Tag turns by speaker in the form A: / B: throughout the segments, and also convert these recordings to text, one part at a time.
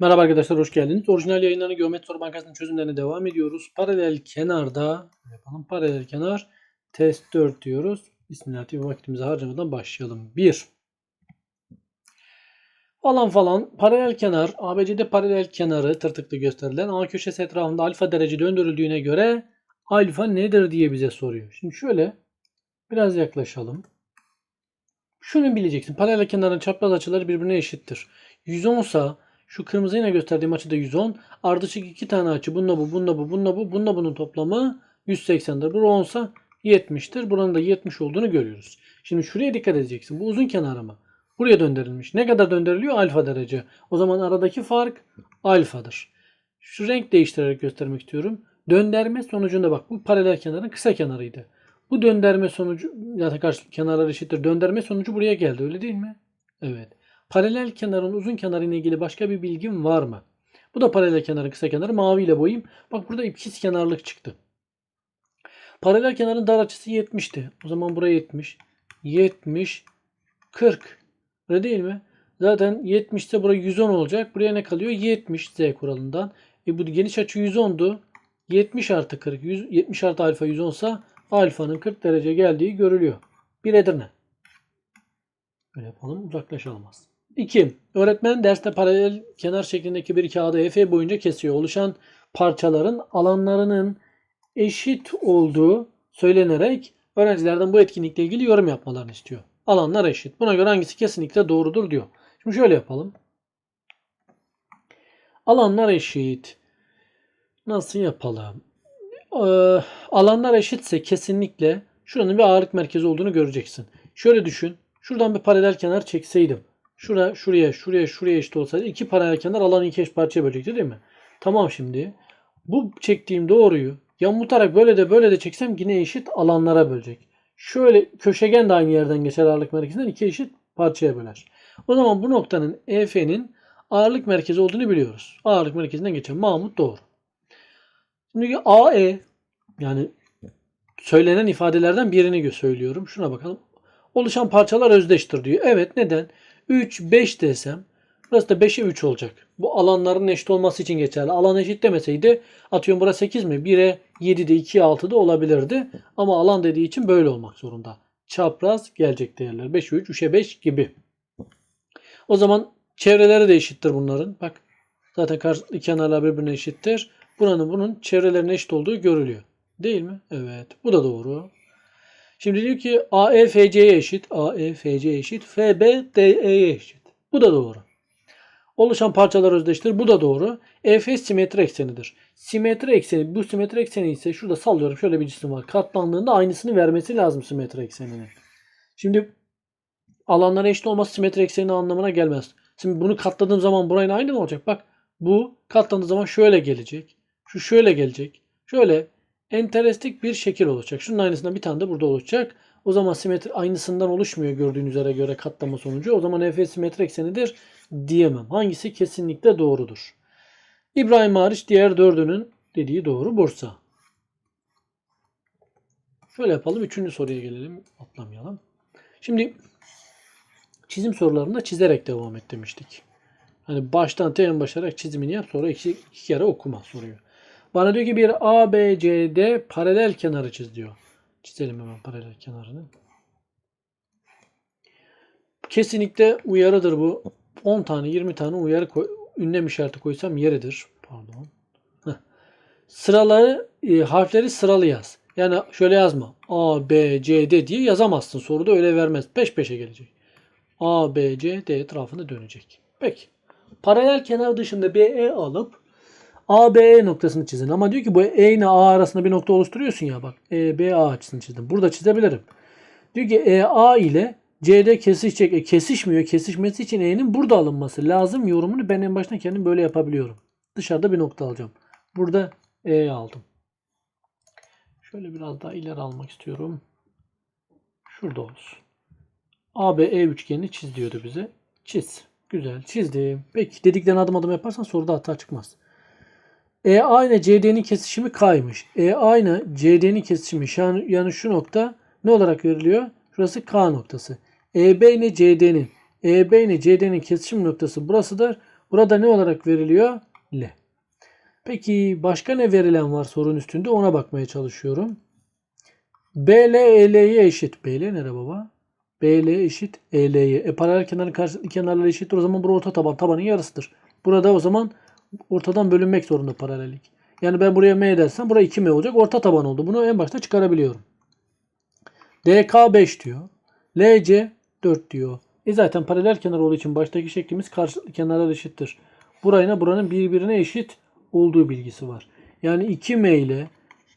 A: Merhaba arkadaşlar hoş geldiniz. Orijinal yayınlarını Geometri Soru Bankası'nın çözümlerine devam ediyoruz. Paralel kenarda yapalım. Paralel kenar test 4 diyoruz. Bismillahirrahmanirrahim. Vaktimizi harcamadan başlayalım. 1. Falan falan paralel kenar ABCD paralel kenarı tırtıklı gösterilen A köşesi etrafında alfa derece döndürüldüğüne göre alfa nedir diye bize soruyor. Şimdi şöyle biraz yaklaşalım. Şunu bileceksin. Paralel kenarın çapraz açıları birbirine eşittir. 110 sa şu kırmızıyla gösterdiğim açıda 110. Ardışık iki tane açı. Bununla bu, bununla bu, bununla bu, bununla bunun toplamı 180'dir. Bu 10 sa 70'tir. Buranın da 70 olduğunu görüyoruz. Şimdi şuraya dikkat edeceksin. Bu uzun kenar ama. Buraya döndürülmüş. Ne kadar döndürülüyor? Alfa derece. O zaman aradaki fark alfadır. Şu renk değiştirerek göstermek istiyorum. Dönderme sonucunda bak bu paralel kenarın kısa kenarıydı. Bu dönderme sonucu ya karşı kenarlar eşittir. Dönderme sonucu buraya geldi. Öyle değil mi? Evet. Paralel kenarın uzun kenarı ile ilgili başka bir bilgim var mı? Bu da paralel kenarın kısa kenarı. Mavi ile boyayayım. Bak burada ikiz kenarlık çıktı. Paralel kenarın dar açısı 70'ti. O zaman buraya 70. 70 40. Öyle değil mi? Zaten 70 ise buraya 110 olacak. Buraya ne kalıyor? 70 z kuralından. E bu geniş açı 110'du. 70 artı 40. 100, 70 artı alfa 110 ise alfanın 40 derece geldiği görülüyor. Bir Edirne. Böyle yapalım. Uzaklaşalım az. 2. Öğretmen derste paralel kenar şeklindeki bir kağıdı EF boyunca kesiyor. Oluşan parçaların alanlarının eşit olduğu söylenerek öğrencilerden bu etkinlikle ilgili yorum yapmalarını istiyor. Alanlar eşit. Buna göre hangisi kesinlikle doğrudur diyor. Şimdi şöyle yapalım. Alanlar eşit. Nasıl yapalım? Ee, alanlar eşitse kesinlikle şuranın bir ağırlık merkezi olduğunu göreceksin. Şöyle düşün. Şuradan bir paralel kenar çekseydim. Şura, şuraya, şuraya, şuraya eşit olsaydı iki paralel kenar alanı iki eş parçaya bölecekti değil mi? Tamam şimdi. Bu çektiğim doğruyu yamultarak böyle de böyle de çeksem yine eşit alanlara bölecek. Şöyle köşegen de aynı yerden geçer ağırlık merkezinden iki eşit parçaya böler. O zaman bu noktanın EF'nin ağırlık merkezi olduğunu biliyoruz. Ağırlık merkezinden geçen Mahmut doğru. Şimdi AE yani söylenen ifadelerden birini söylüyorum. Şuna bakalım. Oluşan parçalar özdeştir diyor. Evet neden? 3, 5 desem burası da 5'e 3 olacak. Bu alanların eşit olması için geçerli. Alan eşit demeseydi atıyorum burası 8 mi? 1'e 7'de 2'ye 6'da olabilirdi. Ama alan dediği için böyle olmak zorunda. Çapraz gelecek değerler. 5'e 3, 3'e 5 gibi. O zaman çevreleri de eşittir bunların. Bak zaten karşı kenarlar birbirine eşittir. Buranın bunun çevrelerine eşit olduğu görülüyor. Değil mi? Evet. Bu da doğru. Şimdi diyor ki AE FC'ye eşit. AE FC eşit. FB DE'ye eşit. Bu da doğru. Oluşan parçalar özdeştir. Bu da doğru. EF simetri eksenidir. Simetri ekseni bu simetri ekseni ise şurada sallıyorum. Şöyle bir cisim var. Katlandığında aynısını vermesi lazım simetri ekseninin. Şimdi alanlara eşit olması simetri ekseni anlamına gelmez. Şimdi bunu katladığım zaman burayla aynı mı olacak? Bak bu katlandığı zaman şöyle gelecek. Şu şöyle gelecek. Şöyle enterestik bir şekil olacak. Şunun aynısından bir tane de burada olacak. O zaman simetri aynısından oluşmuyor gördüğünüz üzere göre katlama sonucu. O zaman EF simetri eksenidir diyemem. Hangisi kesinlikle doğrudur? İbrahim hariç diğer dördünün dediği doğru Bursa. Şöyle yapalım. Üçüncü soruya gelelim. Atlamayalım. Şimdi çizim sorularında çizerek devam et demiştik. Hani baştan en başlayarak çizimini yap sonra iki, iki kere okuma soruyor. Bana diyor ki bir ABCD paralel kenarı çiz diyor. Çizelim hemen paralel kenarını. Kesinlikle uyarıdır bu. 10 tane 20 tane uyarı koy, ünlem işareti koysam yeridir. Pardon. Sıraları e, harfleri sıralı yaz. Yani şöyle yazma. A, B, C, D diye yazamazsın. Soruda öyle vermez. Peş peşe gelecek. A, B, C, D etrafında dönecek. Peki. Paralel kenar dışında BE alıp ABE noktasını çizin. Ama diyor ki bu E ile A arasında bir nokta oluşturuyorsun ya bak. EBA açısını çizdim. Burada çizebilirim. Diyor ki EA ile CD kesişecek. E, kesişmiyor. Kesişmesi için E'nin burada alınması lazım. Yorumunu ben en baştan kendim böyle yapabiliyorum. Dışarıda bir nokta alacağım. Burada E aldım. Şöyle biraz daha ileri almak istiyorum. Şurada olsun. ABE üçgenini çiz diyordu bize. Çiz. Güzel. Çizdim. Peki dediklerini adım adım yaparsan soruda hata çıkmaz. EA ile CD'nin kesişimi K'ymış. EA ile CD'nin kesişimi yani şu nokta ne olarak veriliyor? Şurası K noktası. EB ile CD'nin EB ile CD'nin kesişim noktası burasıdır. Burada ne olarak veriliyor? L. Peki başka ne verilen var sorun üstünde ona bakmaya çalışıyorum. BL EL'ye eşit. BL nere baba? BL eşit EL'ye. E paralel kenarın karşılıklı kenarları eşittir. O zaman bu orta taban. Tabanın yarısıdır. Burada o zaman ortadan bölünmek zorunda paralellik. Yani ben buraya M dersem buraya 2M olacak. Orta taban oldu. Bunu en başta çıkarabiliyorum. DK 5 diyor. LC 4 diyor. E zaten paralel kenar olduğu için baştaki şeklimiz karşılıklı kenarlar eşittir. Burayla buranın birbirine eşit olduğu bilgisi var. Yani 2M ile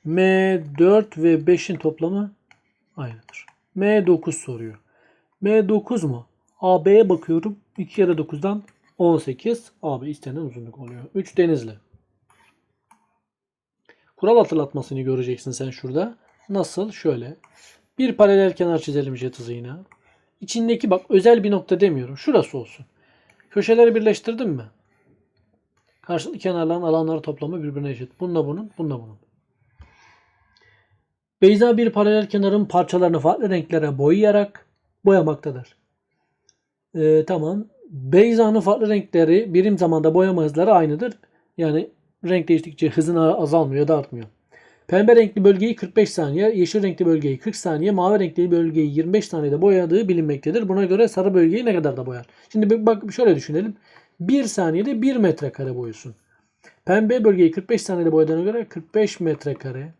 A: M4 ve 5'in toplamı aynıdır. M9 soruyor. M9 mu? AB'ye bakıyorum. 2 kere 9'dan 18. AB istenen uzunluk oluyor. 3 denizli. Kural hatırlatmasını göreceksin sen şurada. Nasıl? Şöyle. Bir paralel kenar çizelim jet hızıyla. İçindeki bak özel bir nokta demiyorum. Şurası olsun. Köşeleri birleştirdim mi? Karşılıklı kenarların alanları toplamı birbirine eşit. Bununla bunun, bununla bunun. Beyza bir paralel kenarın parçalarını farklı renklere boyayarak boyamaktadır. Ee, tamam. Beyza'nın farklı renkleri birim zamanda boyama hızları aynıdır. Yani renk değiştikçe hızın azalmıyor da artmıyor. Pembe renkli bölgeyi 45 saniye, yeşil renkli bölgeyi 40 saniye, mavi renkli bölgeyi 25 saniyede boyadığı bilinmektedir. Buna göre sarı bölgeyi ne kadar da boyar? Şimdi bak şöyle düşünelim. 1 saniyede 1 metrekare boyusun. Pembe bölgeyi 45 saniyede boyadığına göre 45 metrekare.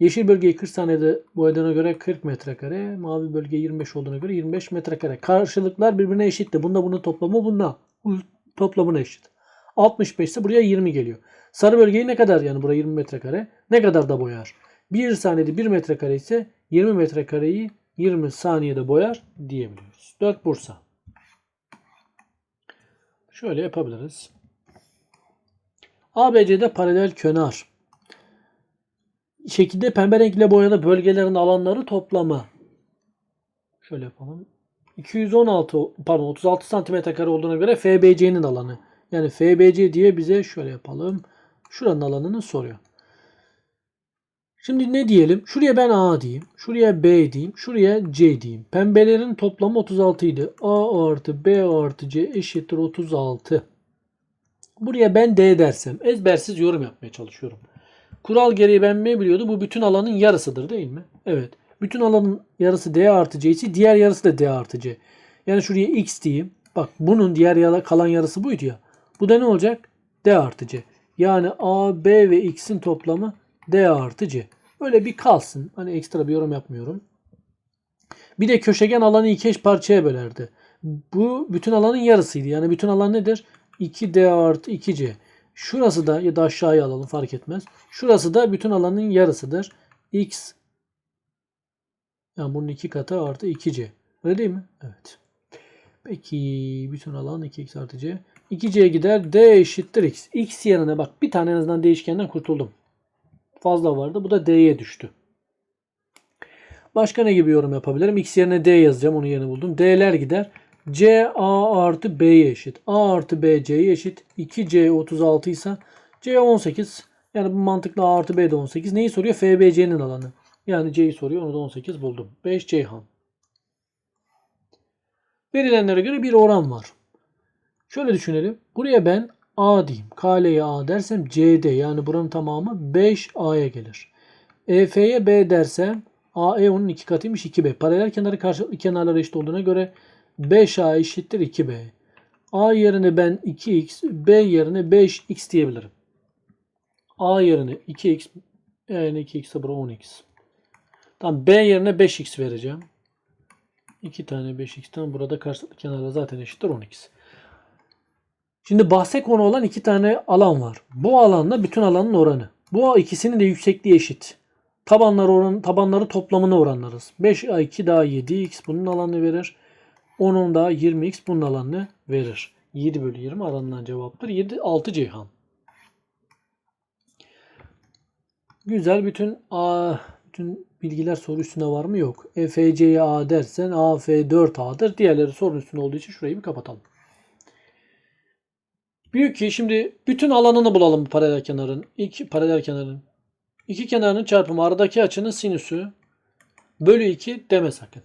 A: Yeşil bölgeyi 40 saniyede boyadığına göre 40 metrekare. Mavi bölge 25 olduğuna göre 25 metrekare. Karşılıklar birbirine eşitti. Bunda bunun toplamı bunda. Bu toplamına eşit. 65 ise buraya 20 geliyor. Sarı bölgeyi ne kadar yani buraya 20 metrekare ne kadar da boyar? 1 saniyede 1 metrekare ise 20 metrekareyi 20 saniyede boyar diyebiliyoruz. 4 Bursa. Şöyle yapabiliriz. ABC'de paralel kenar. Şekilde pembe renkle boyalı bölgelerin alanları toplamı. Şöyle yapalım. 216 pardon 36 santimetre kare olduğuna göre FBC'nin alanı. Yani FBC diye bize şöyle yapalım. Şuranın alanını soruyor. Şimdi ne diyelim? Şuraya ben A diyeyim. Şuraya B diyeyim. Şuraya C diyeyim. Pembelerin toplamı 36 idi. A artı B artı C eşittir 36. Buraya ben D dersem ezbersiz yorum yapmaya çalışıyorum. Kural gereği ben ne biliyordu? Bu bütün alanın yarısıdır değil mi? Evet. Bütün alanın yarısı D artı C ise diğer yarısı da D artı C. Yani şuraya X diyeyim. Bak bunun diğer kalan yarısı buydu ya. Bu da ne olacak? D artı C. Yani A, B ve X'in toplamı D artı C. Öyle bir kalsın. Hani ekstra bir yorum yapmıyorum. Bir de köşegen alanı iki eş parçaya bölerdi. Bu bütün alanın yarısıydı. Yani bütün alan nedir? 2D artı 2C. Şurası da ya da aşağıya alalım fark etmez. Şurası da bütün alanın yarısıdır. X yani bunun iki katı artı 2C. Öyle değil mi? Evet. Peki bütün alan 2x artı c. 2c'ye gider. d eşittir x. x yerine bak bir tane en azından değişkenden kurtuldum. Fazla vardı. Bu da d'ye düştü. Başka ne gibi yorum yapabilirim? x yerine d yazacağım. Onu yerine buldum. d'ler gider. C a artı b'ye eşit. a artı b c'ye eşit. 2c 36 ise c 18. Yani bu mantıkla a artı b de 18. Neyi soruyor? fbc'nin alanı. Yani c'yi soruyor. Onu da 18 buldum. 5 Ceyhan. Verilenlere göre bir oran var. Şöyle düşünelim. Buraya ben A diyeyim. KL'ye A dersem CD yani buranın tamamı 5A'ya gelir. EF'ye B dersem AE onun iki katıymış 2B. Paralel kenarı karşılıklı kenarlara eşit olduğuna göre 5A eşittir 2B. A yerine ben 2x, B yerine 5x diyebilirim. A yerine 2x, yani 2x ise bura 10x. Tamam B yerine 5x vereceğim. 2 tane 5x'ten burada karşılıklı kenarlar zaten eşittir 10x. Şimdi bahse konu olan iki tane alan var. Bu alanla bütün alanın oranı. Bu ikisinin de yüksekliği eşit. Tabanlar oran, tabanları toplamını oranlarız. 5a2 daha 7x bunun alanını verir. 10'un daha 20x bunun alanını verir. 7 bölü 20 aranılan cevaptır. 7 6 Ceyhan. Güzel bütün a bütün bilgiler soru üstünde var mı? Yok. EFC'ye A dersen AF 4A'dır. Diğerleri sorun üstünde olduğu için şurayı bir kapatalım. Büyük ki şimdi bütün alanını bulalım bu paralel kenarın. İki paralel kenarın. İki kenarının çarpımı aradaki açının sinüsü bölü 2 deme sakın.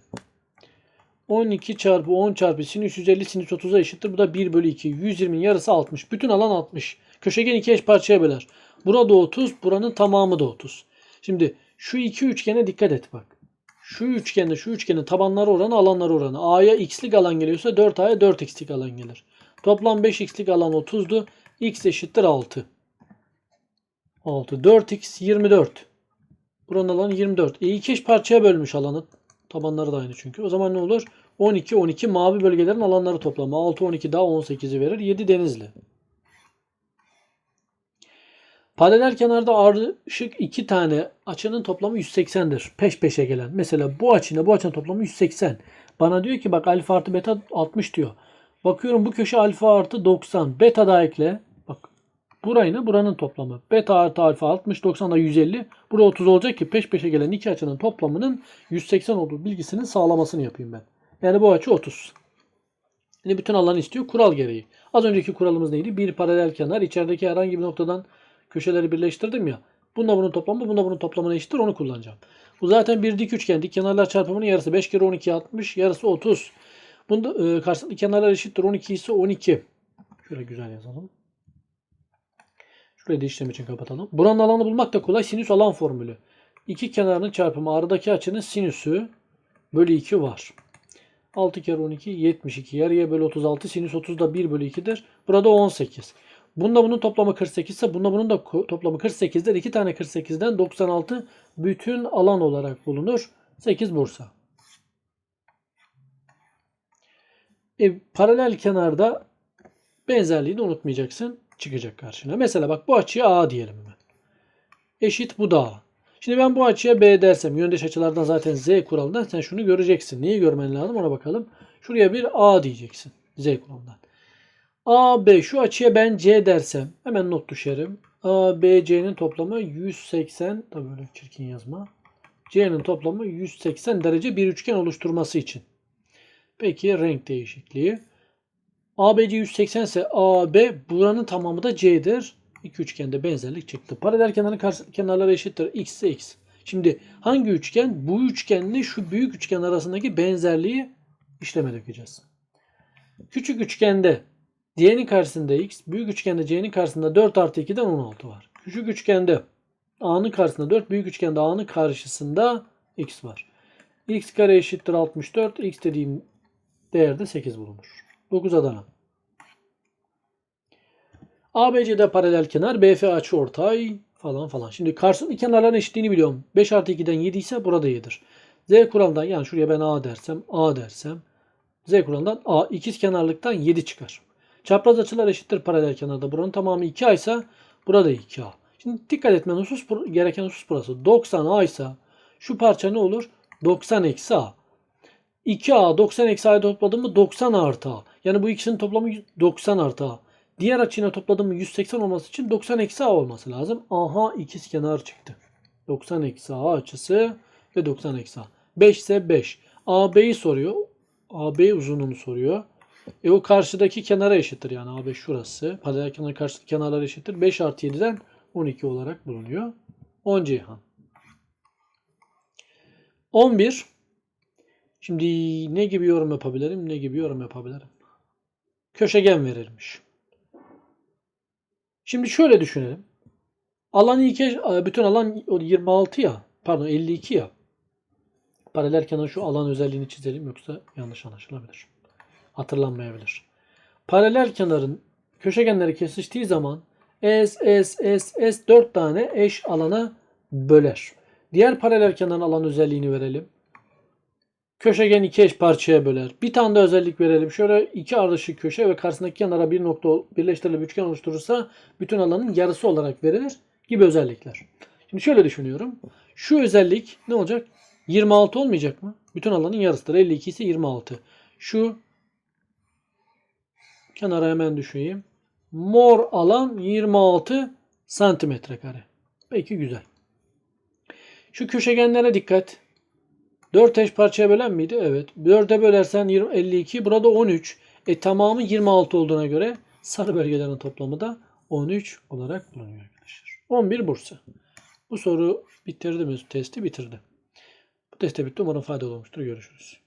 A: 12 çarpı 10 çarpı sinüs 150 sinüs 30'a eşittir. Bu da 1 bölü 2. 120'nin yarısı 60. Bütün alan 60. Köşegen iki eş parçaya böler. Burada 30. Buranın tamamı da 30. Şimdi şu iki üçgene dikkat et bak. Şu üçgende şu üçgenin tabanları oranı alanları oranı. A'ya x'lik alan geliyorsa 4A'ya 4x'lik alan gelir. Toplam 5x'lik alan 30'du. x eşittir 6. 6. 4x 24. Buranın alanı 24. E iki eş parçaya bölmüş alanı. Tabanları da aynı çünkü. O zaman ne olur? 12 12 mavi bölgelerin alanları toplamı. 6 12 daha 18'i verir. 7 denizli. Paralel kenarda ardışık iki tane açının toplamı 180'dir. Peş peşe gelen. Mesela bu açıyla bu açının toplamı 180. Bana diyor ki bak alfa artı beta 60 diyor. Bakıyorum bu köşe alfa artı 90. Beta da ekle. Bak burayla buranın toplamı. Beta artı alfa 60 90 da 150. Burada 30 olacak ki peş peşe gelen iki açının toplamının 180 olduğu bilgisinin sağlamasını yapayım ben. Yani bu açı 30. Şimdi bütün alanı istiyor kural gereği. Az önceki kuralımız neydi? Bir paralel kenar içerideki herhangi bir noktadan köşeleri birleştirdim ya. Bununla bunun toplamı, bununla bunun toplamına eşittir. Onu kullanacağım. Bu zaten bir dik üçgen. Dik kenarlar çarpımının yarısı. 5 kere 12 60. Yarısı 30. Bunda e, karşılıklı kenarlar eşittir. 12 ise 12. Şöyle güzel yazalım. Şurayı da işlem için kapatalım. Buranın alanı bulmak da kolay. Sinüs alan formülü. İki kenarının çarpımı aradaki açının sinüsü bölü 2 var. 6 kere 12 72. Yarıya bölü 36. Sinüs 30 da 1 bölü 2'dir. Burada 18. Bunda bunun toplamı 48 ise bunda bunun da toplamı 48'dir. 2 tane 48'den 96 bütün alan olarak bulunur. 8 Bursa. E, paralel kenarda benzerliğini unutmayacaksın. Çıkacak karşına. Mesela bak bu açıya A diyelim hemen. Eşit bu da A. Şimdi ben bu açıya B dersem yöndeş açılardan zaten Z kuralından sen şunu göreceksin. Neyi görmen lazım ona bakalım. Şuraya bir A diyeceksin. Z kuralından. A, B şu açıya ben C dersem hemen not düşerim. A, B, C'nin toplamı 180 tabii böyle çirkin yazma. C'nin toplamı 180 derece bir üçgen oluşturması için. Peki renk değişikliği. ABC 180 ise AB buranın tamamı da C'dir. İki üçgende benzerlik çıktı. Paralel kenarın kenarları eşittir. X ise X. Şimdi hangi üçgen? Bu üçgenle şu büyük üçgen arasındaki benzerliği işleme dökeceğiz. Küçük üçgende D'nin karşısında X, büyük üçgende C'nin karşısında 4 artı 2'den 16 var. Küçük üçgende A'nın karşısında 4, büyük üçgende A'nın karşısında X var. X kare eşittir 64. X dediğim değerde 8 bulunur. 9 Adana. ABC'de paralel kenar, BF açı ortay falan falan. Şimdi karşılıklı kenarların eşitliğini biliyorum. 5 artı 2'den 7 ise burada 7'dir. Z kuralından yani şuraya ben A dersem, A dersem Z kuralından A ikiz kenarlıktan 7 çıkar. Çapraz açılar eşittir paralel kenarda. Buranın tamamı 2A ise burada 2A. Şimdi dikkat etmen husus gereken husus burası. 90 A ise şu parça ne olur? 90 eksi A. 2A 90 eksi A'yı topladım mı 90 artı A. Yani bu ikisinin toplamı 90 artı A. Diğer açıyla topladım mı 180 olması için 90 eksi A olması lazım. Aha ikiz kenar çıktı. 90 eksi A açısı ve 90 eksi A. 5 ise 5. AB'yi soruyor. AB uzunluğunu soruyor. E o karşıdaki kenara eşittir yani AB şurası. Paralel kenar karşıdaki kenarlar eşittir. 5 artı 7'den 12 olarak bulunuyor. 10 Ceyhan. 11. Şimdi ne gibi yorum yapabilirim? Ne gibi yorum yapabilirim? Köşegen verilmiş. Şimdi şöyle düşünelim. Alan ilk bütün alan o 26 ya. Pardon 52 ya. Paralel kenar şu alan özelliğini çizelim yoksa yanlış anlaşılabilir. Hatırlanmayabilir. Paralel kenarın köşegenleri kesiştiği zaman S, S, S, S 4 tane eş alana böler. Diğer paralel kenarın alan özelliğini verelim. Köşegen iki eş parçaya böler. Bir tane de özellik verelim. Şöyle iki ardışık köşe ve karşısındaki kenara bir nokta birleştirilip üçgen oluşturursa bütün alanın yarısı olarak verilir gibi özellikler. Şimdi şöyle düşünüyorum. Şu özellik ne olacak? 26 olmayacak mı? Bütün alanın yarısıdır. 52 ise 26. Şu kenara hemen düşeyim. Mor alan 26 santimetre kare. Peki güzel. Şu köşegenlere dikkat. 4 eş parçaya bölen miydi? Evet. 4'e bölersen 20, 52. Burada 13. E tamamı 26 olduğuna göre sarı bölgelerin toplamı da 13 olarak bulunuyor arkadaşlar. 11 Bursa. Bu soru bitirdi mi? Testi bitirdi. Bu teste bitti. Umarım faydalı olmuştur. Görüşürüz.